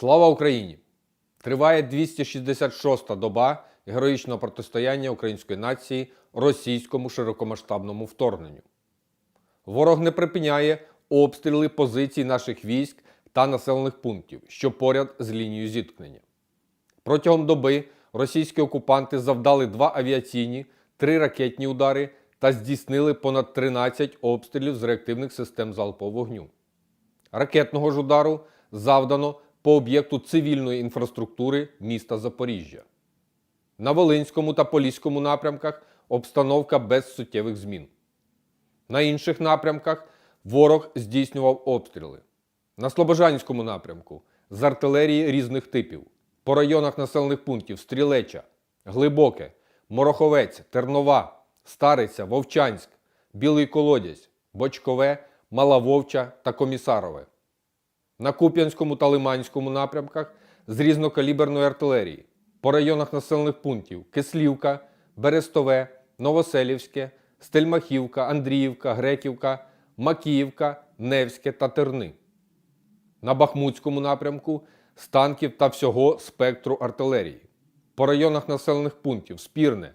Слава Україні! Триває 266-та доба героїчного протистояння української нації російському широкомасштабному вторгненню. Ворог не припиняє обстріли позицій наших військ та населених пунктів, що поряд з лінією зіткнення. Протягом доби російські окупанти завдали два авіаційні, три ракетні удари та здійснили понад 13 обстрілів з реактивних систем залпового вогню. Ракетного ж удару завдано по об'єкту цивільної інфраструктури міста Запоріжжя. На Волинському та Поліському напрямках обстановка без суттєвих змін. На інших напрямках ворог здійснював обстріли. На Слобожанському напрямку з артилерії різних типів. По районах населених пунктів Стрілеча, Глибоке, Мороховець, Тернова, Стариця, Вовчанськ, Білий Колодязь, Бочкове, Мала Вовча та Комісарове. На Куп'янському та Лиманському напрямках з різнокаліберної артилерії. По районах населених пунктів Кислівка, Берестове, Новоселівське, Стельмахівка, Андріївка, Греківка, Макіївка, Невське та Терни. На Бахмутському напрямку з танків та всього спектру артилерії. По районах населених пунктів Спірне,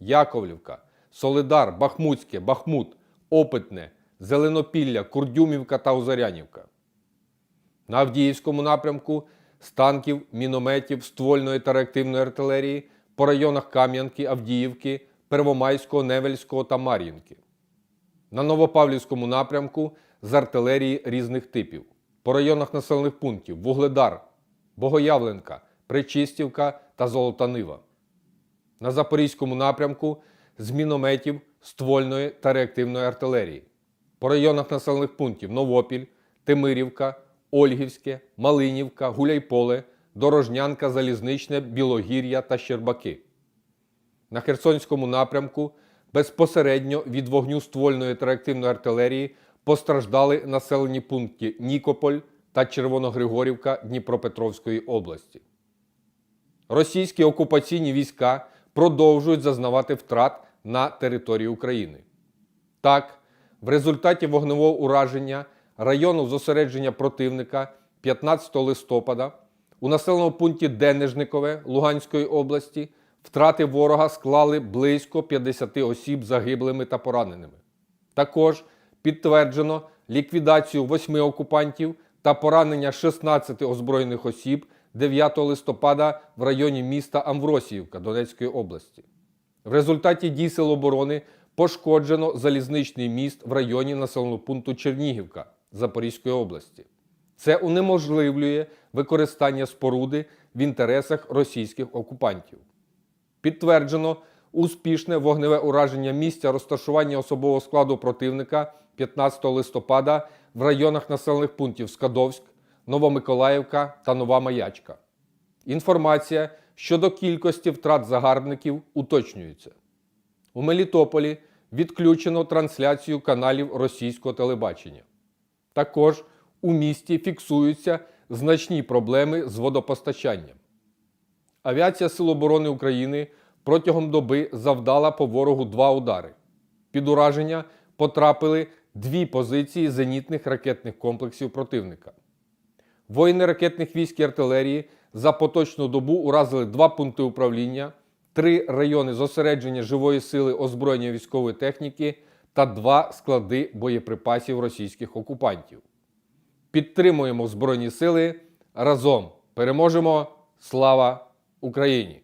Яковлівка, Солидар, Бахмутське, Бахмут, Опитне, Зеленопілля, Курдюмівка та Озарянівка. На Авдіївському напрямку з танків, мінометів, ствольної та реактивної артилерії по районах Кам'янки, Авдіївки, Первомайського, Невельського та Мар'їнки. На Новопавлівському напрямку з артилерії різних типів. По районах населених пунктів Вугледар, Богоявленка, Причистівка та Золота Нива. На Запорізькому напрямку з мінометів, ствольної та реактивної артилерії. По районах населених пунктів Новопіль, Тимирівка, Ольгівське, Малинівка, Гуляйполе, Дорожнянка, Залізничне, Білогір'я та Щербаки. На Херсонському напрямку безпосередньо від вогню ствольної та реактивної артилерії постраждали населені пункти Нікополь та Червоногригорівка Дніпропетровської області. Російські окупаційні війська продовжують зазнавати втрат на території України. Так, в результаті вогневого ураження району зосередження противника 15 листопада у населеному пункті Денежникове Луганської області втрати ворога склали близько 50 осіб загиблими та пораненими. Також підтверджено ліквідацію восьми окупантів та поранення 16 озброєних осіб 9 листопада в районі міста Амвросіївка Донецької області. В результаті дій сил оборони пошкоджено залізничний міст в районі населеного пункту Чернігівка Запорізької області. Це унеможливлює використання споруди в інтересах російських окупантів. Підтверджено успішне вогневе ураження місця розташування особового складу противника 15 листопада в районах населених пунктів Скадовськ, Новомиколаївка та Нова Маячка. Інформація щодо кількості втрат загарбників уточнюється. У Мелітополі відключено трансляцію каналів російського телебачення. Також у місті фіксуються значні проблеми з водопостачанням. Авіація Сил оборони України протягом доби завдала по ворогу два удари. Під ураження потрапили дві позиції зенітних ракетних комплексів противника. Воїни ракетних військ і артилерії за поточну добу уразили два пункти управління, три райони зосередження живої сили озброєння військової техніки та два склади боєприпасів російських окупантів. Підтримуємо Збройні сили разом. Переможемо! Слава Україні!